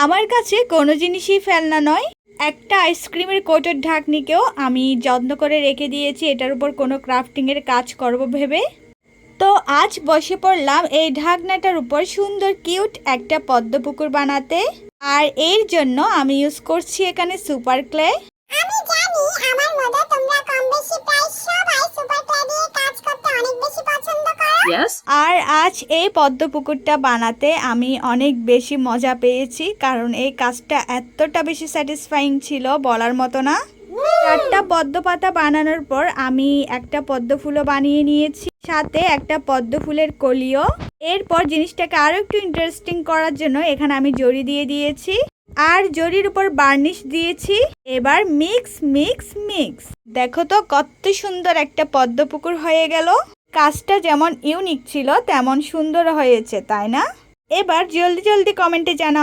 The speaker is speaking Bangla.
আমার কাছে কোনো জিনিসই ফেলনা নয়। একটা আইসক্রিমের কোটের ঢাকনিকেও আমি যত্ন করে রেখে দিয়েছি, এটার উপর কোনো ক্রাফটিংয়ের কাজ করব ভেবে। তো আজ বসে পড়লাম এই ঢাকনাটার উপর সুন্দর কিউট একটা পদ্মপুকুর বানাতে। আর এর জন্য আমি ইউজ করছি এখানে সুপার ক্লে। আমি জানি আমার তোমরা আর আজ এই পদ্মপুকুরটা বানাতে আমি অনেক বেশি মজা পেয়েছি কারণ এই কাজটা এতটা বেশি স্যাটিসফাইং ছিল বলার মতো না। চারটা পদ্ম পাতা বানানোর পর আমি একটা পদ্ম ফুলও বানিয়ে নিয়েছি সাথে একটা পদ্ম ফুলের কলিও। এরপর জিনিসটাকে আরও একটু ইন্টারেস্টিং করার জন্য এখানে আমি জড়ি দিয়ে দিয়েছি আর জরির উপর বার্নিশ দিয়েছি। এবার মিক্স মিক্স মিক্স দেখো তো কত সুন্দর একটা পদ্ম পুকুর হয়ে গেল। কাজটা যেমন ইউনিক ছিল তেমন সুন্দর হয়েছে তাই না? এবার জলদি জলদি কমেন্টে জানাও।